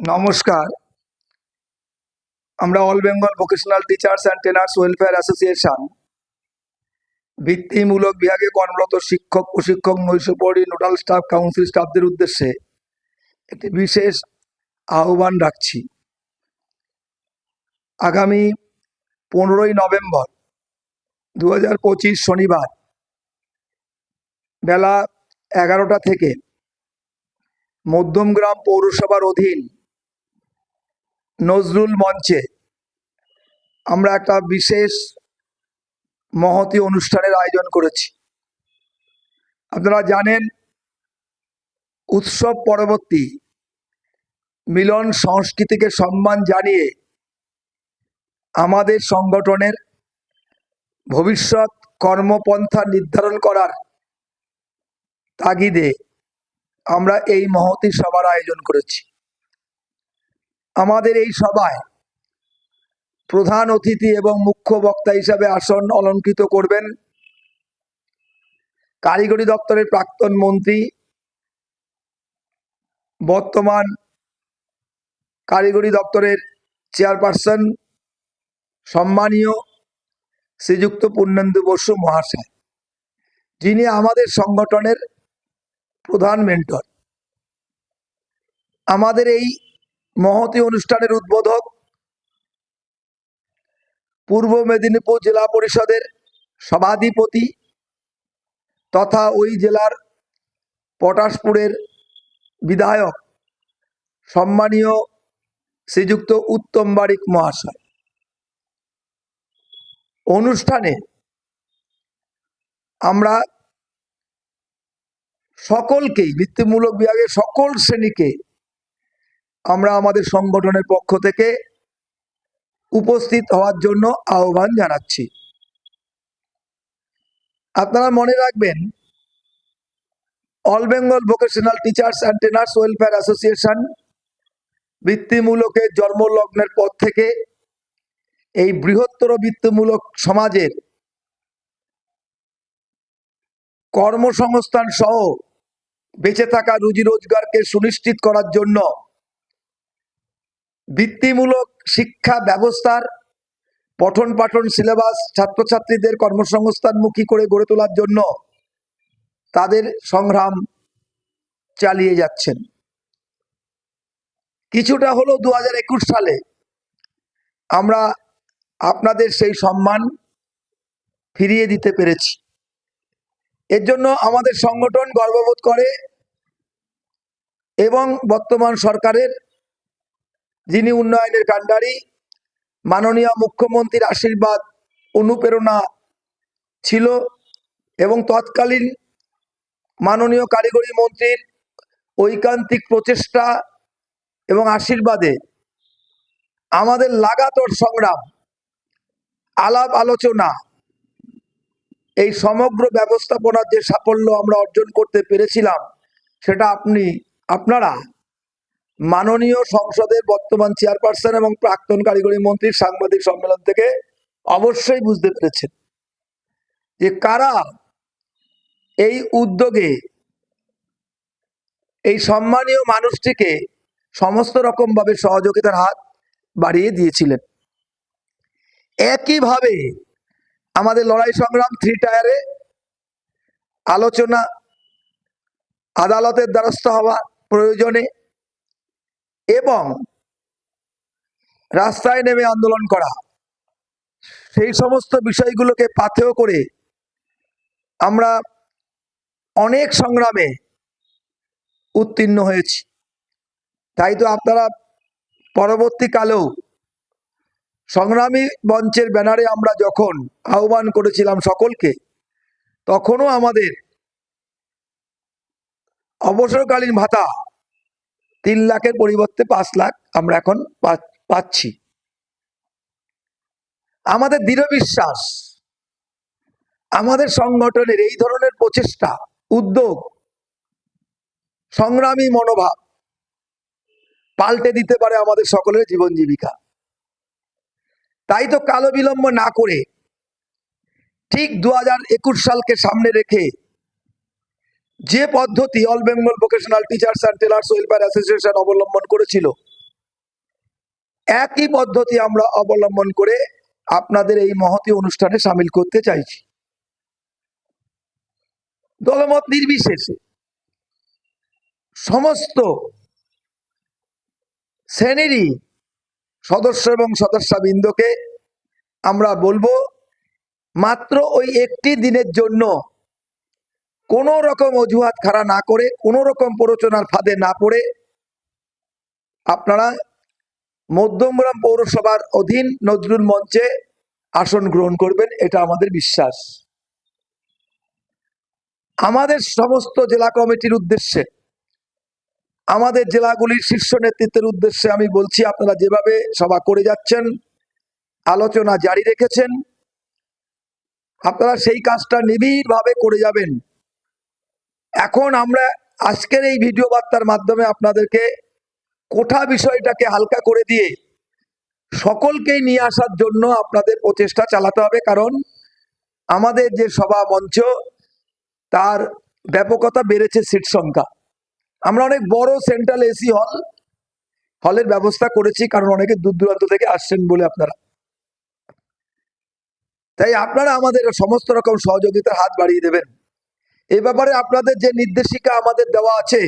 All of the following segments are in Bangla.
নমস্কার। আমরা all Bengal vocational teachers and trainers welfare association. বৃত্তিমূলক বিভাগে কর্মরত শিক্ষক প্রশিক্ষক নৈশপরি নোডাল স্টাফ, কাউন্সিল স্টাফদের উদ্দেশ্যে একটি বিশেষ আহ্বান রাখছি। আগামী পনেরোই নভেম্বর দু হাজার পঁচিশ শনিবার বেলা এগারোটা থেকে মধ্যমগ্রাম পৌরসভার অধীন নজরুল মঞ্চে আমরা একটা বিশেষ মহতি অনুষ্ঠানের আয়োজন করেছি। আপনারা জানেন, উৎসব পরবর্তী মিলন সংস্কৃতিকে সম্মান জানিয়ে আমাদের সংগঠনের ভবিষ্যৎ কর্মপন্থা নির্ধারণ করার তাগিদে আমরা এই মহতি সভার আয়োজন করেছি। আমাদের এই সভায় প্রধান অতিথি এবং মুখ্য বক্তা হিসাবে আসন অলঙ্কৃত করবেন কারিগরি দপ্তরের প্রাক্তন মন্ত্রী, বর্তমান কারিগরি দপ্তরের চেয়ারপারসন, সম্মানীয় শ্রীযুক্ত পূর্ণেন্দু বসু মহাশয়, যিনি আমাদের সংগঠনের প্রধান মেন্টর। আমাদের এই মহতি অনুষ্ঠানের উদ্বোধক পূর্ব মেদিনীপুর জেলা পরিষদের সভাধিপতি তথা ওই জেলার পটাশপুরের বিধায়ক সম্মানীয় শ্রীযুক্ত উত্তম বারিক মহাশয়। অনুষ্ঠানে আমরা সকলকেই, বৃত্তিমূলক বিভাগের সকল শ্রেণীকে আমরা আমাদের সংগঠনের পক্ষ থেকে উপস্থিত হওয়ার জন্য আহ্বান জানাচ্ছি। আপনারা মনে রাখবেন all Bengal vocational teachers and trainers welfare association বৃত্তিমূলকের জন্মলগ্নের পর থেকে এই বৃহত্তর বৃত্তিমূলক সমাজের কর্মসংস্থান সহ বেঁচে থাকা রুজি রোজগারকে সুনিশ্চিত করার জন্য বৃত্তিমূলক শিক্ষা ব্যবস্থার পঠন পাঠন সিলেবাস ছাত্রছাত্রীদের কর্মসংস্থানমুখী করে গড়ে তোলার জন্য তাদের সংগ্রাম চালিয়ে যাচ্ছেন। কিছুটা হলো দু হাজার একুশ সালে আমরা আপনাদের সেই সম্মান ফিরিয়ে দিতে পেরেছি। এর জন্য আমাদের সংগঠন গর্ববোধ করে এবং বর্তমান সরকারের যিনি উন্নয়নের কাণ্ডারি, মাননীয় মুখ্যমন্ত্রীর আশীর্বাদ, অনুপ্রেরণা ছিল এবং তৎকালীন মাননীয় কারিগরি মন্ত্রীর ঐকান্তিক প্রচেষ্টা এবং আশীর্বাদে আমাদের লাগাতর সংগ্রাম, আলাপ আলোচনা, এই সমগ্র ব্যবস্থাপনার যে সাফল্য আমরা অর্জন করতে পেরেছিলাম, সেটা আপনি, আপনারা মাননীয় সংসদের বর্তমান চেয়ারপারসন এবং প্রাক্তন কারিগরি মন্ত্রীর সাংবাদিক সম্মেলন থেকে অবশ্যই বুঝতে পেরেছেন যে কারা এই উদ্যোগে এই সম্মানীয় মানুষটিকে সমস্ত রকমভাবে সহযোগিতার হাত বাড়িয়ে দিয়েছিলেন। একইভাবে আমাদের লড়াই সংগ্রাম থ্রি টায়ারে আলোচনা, আদালতের দ্বারস্থ হওয়া প্রয়োজনে এবং রাস্তায় নেমে আন্দোলন করা। সেই সমস্ত বিষয়গুলোকে পাথেয় করে আমরা অনেক সংগ্রামে উত্তীর্ণ হয়েছি। তাই তো আপনারা পরবর্তীকালেও সংগ্রামী মঞ্চের ব্যানারে আমরা যখন আহ্বান করেছিলাম সকলকে, তখনও আমাদের অবসরকালীন ভাতা তিন লাখের পরিবর্তে পাঁচ লাখ আমরা এখন পাচ্ছি। আমাদের দৃঢ় বিশ্বাস, আমাদের সংগঠনের এই ধরনের প্রচেষ্টা, উদ্যোগ, সংগ্রামী মনোভাব পাল্টে দিতে পারে আমাদের সকলের জীবন জীবিকা। তাই তো কালো বিলম্ব না করে ঠিক দু সালকে সামনে রেখে যে পদ্ধতি all Bengal vocational teachers and trainers welfare association অবলম্বন করেছিল, একই পদ্ধতি আমরা অবলম্বন করে আপনাদের এই মহতী অনুষ্ঠানে সামিল করতে চাইছি। দলমত নির্বিশেষে সমস্ত শ্রেণীরই সদস্য এবং সদস্যবৃন্দকে আমরা বলব, মাত্র ওই একটি দিনের জন্য কোনো রকম অজুহাত খাড়া না করে, কোনো রকম প্ররোচনার ফাঁদে না পড়ে, আপনারা মধ্যমগ্রাম পৌরসভার অধীন নজরুল মঞ্চে আসন গ্রহণ করবেন, এটা আমাদের বিশ্বাস। আমাদের সমস্ত জেলা কমিটির উদ্দেশ্যে, আমাদের জেলাগুলির শীর্ষ নেতৃত্বের উদ্দেশ্যে আমি বলছি, আপনারা যেভাবে সভা করে যাচ্ছেন, আলোচনা জারি রেখেছেন, আপনারা সেই কাজটা নিবিড়ভাবে করে যাবেন। এখন আমরা আজকের এই ভিডিও বার্তার মাধ্যমে আপনাদেরকে কোঠা বিষয়টাকে হালকা করে দিয়ে সকলকেই নিয়ে আসার জন্য আপনাদের প্রচেষ্টা চালাতে হবে। কারণ আমাদের যে সভা মঞ্চ, তার ব্যাপকতা বেড়েছে সিট সংখ্যা। আমরা অনেক বড় সেন্ট্রাল এসি হল, হলের ব্যবস্থা করেছি কারণ অনেকে দূর দূরান্ত থেকে আসছেন বলে আপনারা। তাই আপনারা আমাদের সমস্ত রকম সহযোগিতার হাত বাড়িয়ে দেবেন। এ ব্যাপারে আপনাদের যে নির্দেশিকা আমাদের দেওয়া আছে,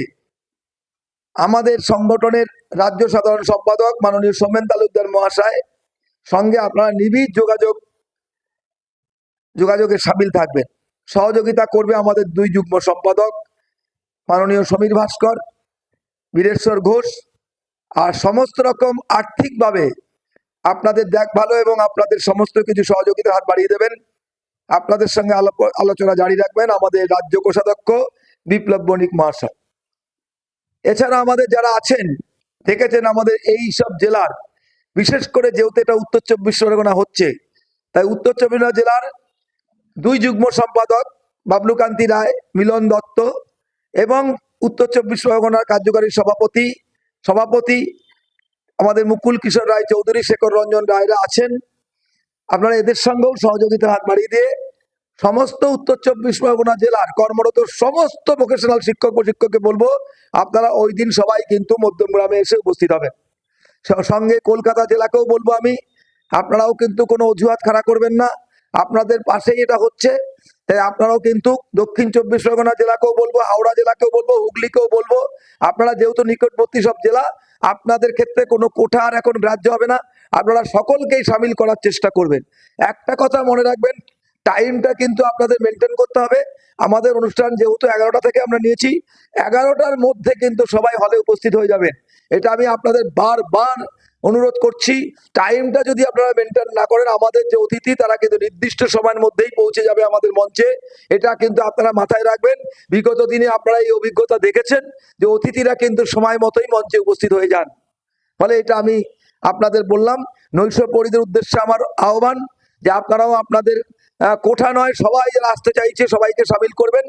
আমাদের সংগঠনের রাজ্য সাধারণ সম্পাদক মাননীয় সোমেন তালুকদার মহাশয় সঙ্গে আপনারা নিবিড় যোগাযোগ, যোগাযোগে সামিল থাকবেন। সহযোগিতা করবে আমাদের দুই যুগ্ম সম্পাদক মাননীয় সমীর ভাস্কর, বীরেশ্বর ঘোষ আর সমস্ত রকম আর্থিকভাবে আপনাদের দেখ ভালো এবং আপনাদের সমস্ত কিছু সহযোগিতার হাত বাড়িয়ে দেবেন। আপনাদের সঙ্গে আলোচনা জারি রাখবেন আমাদের রাজ্য কোষাধ্যক্ষ বিপ্লব বণিক মহাশয়। এছাড়া আমাদের যারা আছেন, দেখেছেন আমাদের এই সব জেলার, বিশেষ করে যেহেতু এটা উত্তর চব্বিশ পরগনা হচ্ছে, তাই উত্তর চব্বিশ জেলার দুই যুগ্ম সম্পাদক বাবলুকান্তি রায়, মিলন দত্ত এবং উত্তর চব্বিশ পরগনার কার্যকারী সভাপতি সভাপতি আমাদের মুকুল কিশোর রায় চৌধুরী, শেখর রঞ্জন রায়রা আছেন। আপনারা এদের সঙ্গেও সহযোগিতার হাত বাড়িয়ে দিয়ে সমস্ত উত্তর চব্বিশ পরগনা জেলার কর্মরত সমস্ত ভোকেশনাল শিক্ষক প্রশিক্ষককে বলব, আপনারা ওই দিন সবাই কিন্তু মধ্যমগ্রামে এসে উপস্থিত হবেন। সঙ্গে কলকাতা জেলাকেও বলব আমি, আপনারাও কিন্তু কোনো অজুহাত খাড়া করবেন না, আপনাদের পাশেই এটা হচ্ছে, তাই আপনারাও কিন্তু দক্ষিণ চব্বিশ পরগনা জেলাকেও বলব, হাওড়া জেলাকেও বলব, হুগলিকেও বলব, আপনারা যেহেতু নিকটবর্তী সব জেলা, আপনাদের ক্ষেত্রে কোনো কোঠা আর এখন গ্রাহ্য হবে না আপনারা সকলকেই সামিল করার চেষ্টা করবেন। একটা কথা মনে রাখবেন টাইমটা কিন্তু আপনাদের মেনটেন করতে হবে। আমাদের অনুষ্ঠান যেহেতু এগারোটা থেকে আমরা নিয়েছি, এগারোটার মধ্যে কিন্তু সবাই হলে উপস্থিত হয়ে যাবেন। এটা আমি আপনাদের বারবার অনুরোধ করছি টাইমটা যদি আপনারা মেনটেন না করেন, আমাদের যে অতিথি, তারা কিন্তু নির্দিষ্ট সময়ের মধ্যেই পৌঁছে যাবে আমাদের মঞ্চে। এটা কিন্তু আপনারা মাথায় রাখবেন। বিগত দিনে আপনারা এই অভিজ্ঞতা দেখেছেন যে অতিথিরা কিন্তু সময় মতোই মঞ্চে উপস্থিত হয়ে যান। ফলে এটা আমি আপনাদের বললাম নৈশ পরিদের উদ্দেশ্যে আমার আহ্বান যে আপনারাও আপনাদের কোঠা নয়, সবাই যারা আসতে চাইছে, সবাইকে সামিল করবেন।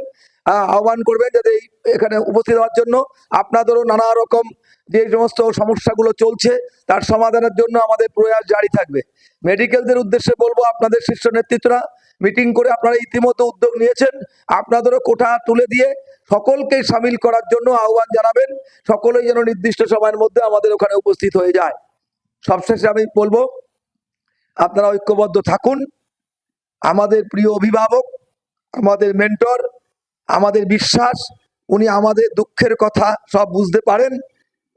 আহ্বান করবেন যাতে এখানে উপস্থিত হওয়ার জন্য। আপনাদেরও নানা রকম যে সমস্ত সমস্যাগুলো চলছে, তার সমাধানের জন্য আমাদের প্রয়াস জারি থাকবে। মেডিকেলদের উদ্দেশ্যে বলব, আপনাদের শীর্ষ নেতৃত্বরা মিটিং করে আপনারা ইতিমধ্যে উদ্যোগ নিয়েছেন। আপনাদেরও কোঠা তুলে দিয়ে সকলকে সামিল করার জন্য আহ্বান জানাবেন। সকলেই যেন নির্দিষ্ট সময়ের মধ্যে আমাদের ওখানে উপস্থিত হয়ে যায়। সবশেষে আমি বলব, আপনারা ঐক্যবদ্ধ থাকুন। আমাদের প্রিয় অভিভাবক, আমাদের মেন্টর, আমাদের বিশ্বাস, উনি আমাদের দুঃখের কথা সব বুঝতে পারেন।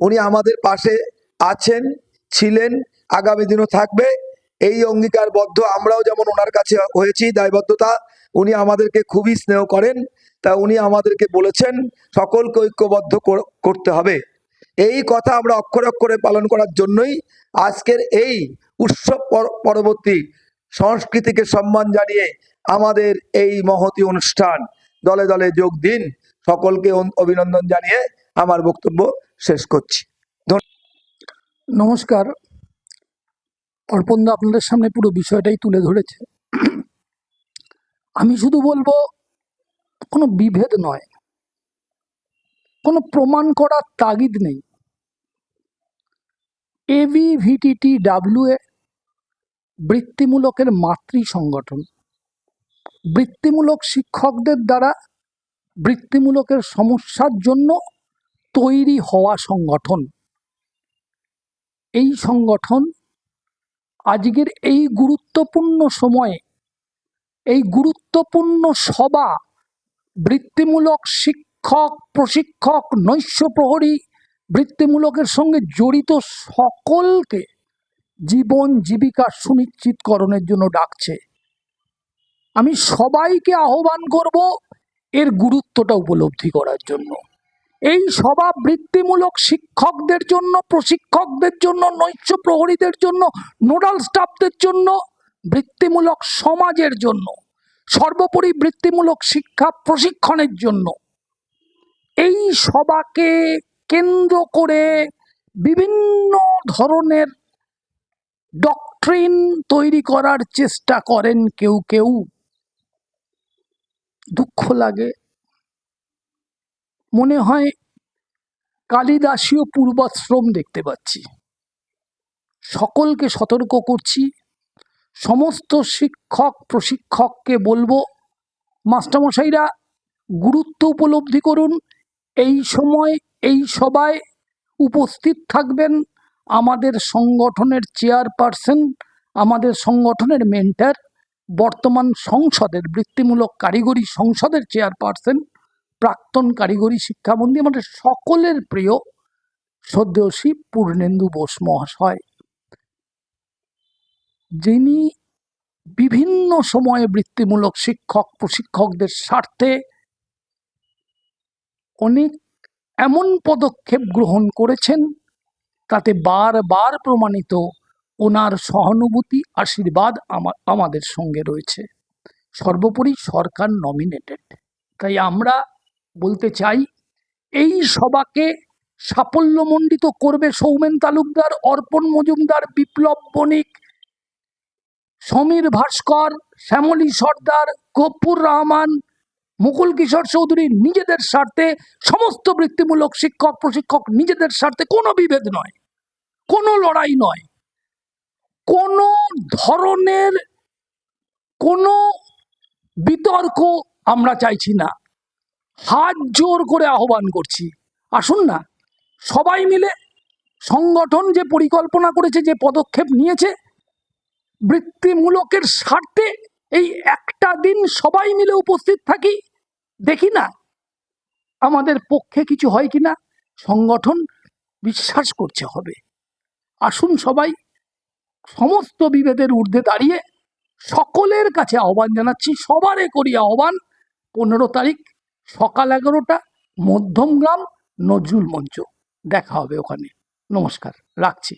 উনি আমাদের পাশে আছেন, ছিলেন, আগামী দিনও থাকবে। এই অঙ্গীকারবদ্ধ আমরাও যেমন ওনার কাছে হয়েছি, দায়বদ্ধতা, উনি আমাদেরকে খুবই স্নেহ করেন। তা উনি আমাদেরকে বলেছেন, সকলকে ঐক্যবদ্ধ করতে হবে। এই কথা আমরা অক্ষরে অক্ষরে পালন করার জন্যই আজকের এই উৎসব পর- পরবর্তী সংস্কৃতিকে সম্মান জানিয়ে আমাদের এই মহতি অনুষ্ঠান দলে দলে যোগ দিন। সকলকে অভিনন্দন জানিয়ে আমার বক্তব্য শেষ করছি। নমস্কার। অর্পণদা আপনাদের সামনে পুরো বিষয়টাই তুলে ধরেছে। আমি শুধু বলব, কোনো বিভেদ নয়। কোনো প্রমাণ করার তাগিদ নেই। এবি ভিটিটি ডাব্লিউ এ বৃত্তিমূলকের মাতৃ সংগঠন। বৃত্তিমূলক শিক্ষকদের দ্বারা বৃত্তিমূলকের সমস্যার জন্য তৈরি হওয়া সংগঠন। এই সংগঠন আজকের এই গুরুত্বপূর্ণ সময়ে, এই গুরুত্বপূর্ণ সভা বৃত্তিমূলক শিক্ষক, প্রশিক্ষক, নৈশ প্রহরী, বৃত্তিমূলকের সঙ্গে জড়িত সকলকে জীবন জীবিকা সুনিশ্চিতকরণের জন্য ডাকছে। আমি সবাইকে আহ্বান করব এর গুরুত্বটা উপলব্ধি করার জন্য। এই সভা বৃত্তিমূলক শিক্ষকদের জন্য, প্রশিক্ষকদের জন্য, নৈশ প্রহরীদের জন্য, নোডাল স্টাফদের জন্য, বৃত্তিমূলক সমাজের জন্য, সর্বোপরি বৃত্তিমূলক শিক্ষা প্রশিক্ষণের জন্য এই সভাকে কেন্দ্র করে বিভিন্ন ধরনের ডক্ট্রিন তৈরি করার চেষ্টা করেন কেউ কেউ। দুঃখ লাগে। মনে হয় কালিদাসীয় পূর্বাশ্রম দেখতে পাচ্ছি। সকলকে সতর্ক করছি। সমস্ত শিক্ষক, প্রশিক্ষককে বলব, মাস্টারমশাইরা গুরুত্ব উপলব্ধি করুন। এই সময় এই সভায় উপস্থিত থাকবেন আমাদের সংগঠনের চেয়ারপারসন, আমাদের সংগঠনের মেন্টার, বর্তমান সংসদের, বৃত্তিমূলক কারিগরি সংসদের চেয়ারপারসন, প্রাক্তন কারিগরি শিক্ষামন্ত্রী, আমাদের সকলের প্রিয় সদ্যশী পূর্ণেন্দু বোস মহাশয়। যিনি বিভিন্ন সময়ে বৃত্তিমূলক শিক্ষক, প্রশিক্ষকদের স্বার্থে অনেক এমন পদক্ষেপ গ্রহণ করেছেন তাতে বারবার প্রমাণিত ওনার সহানুভূতি, আশীর্বাদ আমা- আমাদের সঙ্গে রয়েছে। সর্বোপরি সরকার নমিনেটেড তাই আমরা বলতে চাই, এই সভাকে সাফল্যমণ্ডিত করবে সৌমেন তালুকদার, অর্পণ মজুমদার, বিপ্লব বণিক, সমীর ভাস্কর, শ্যামলী সর্দার, গফুর রহমান মুকুল কিশোর চৌধুরী নিজেদের স্বার্থে সমস্ত বৃত্তিমূলক শিক্ষক, প্রশিক্ষক নিজেদের স্বার্থে কোনো বিভেদ নয়, কোনো লড়াই নয়, কোনো ধরনের কোনো বিতর্ক আমরা চাইছি না। হাত জোর করে আহ্বান করছি। আসুন না, সবাই মিলে সংগঠন যে পরিকল্পনা করেছে, যে পদক্ষেপ নিয়েছে, বৃত্তিমূলকের স্বার্থে এই একটা দিন সবাই মিলে উপস্থিত থাকি। দেখি না। আমাদের পক্ষে কিছু হয় কি না সংগঠন বিশ্বাস করছে হবে। আসুন সবাই সমস্ত বিভেদের ঊর্ধ্বে দাঁড়িয়ে সকলের কাছে আহ্বান জানাচ্ছি, সবারে করি আহ্বান, পনেরো তারিখ সকাল এগারোটা মধ্যমগ্রাম নজরুল মঞ্চ। দেখা হবে ওখানে। নমস্কার, রাখছি।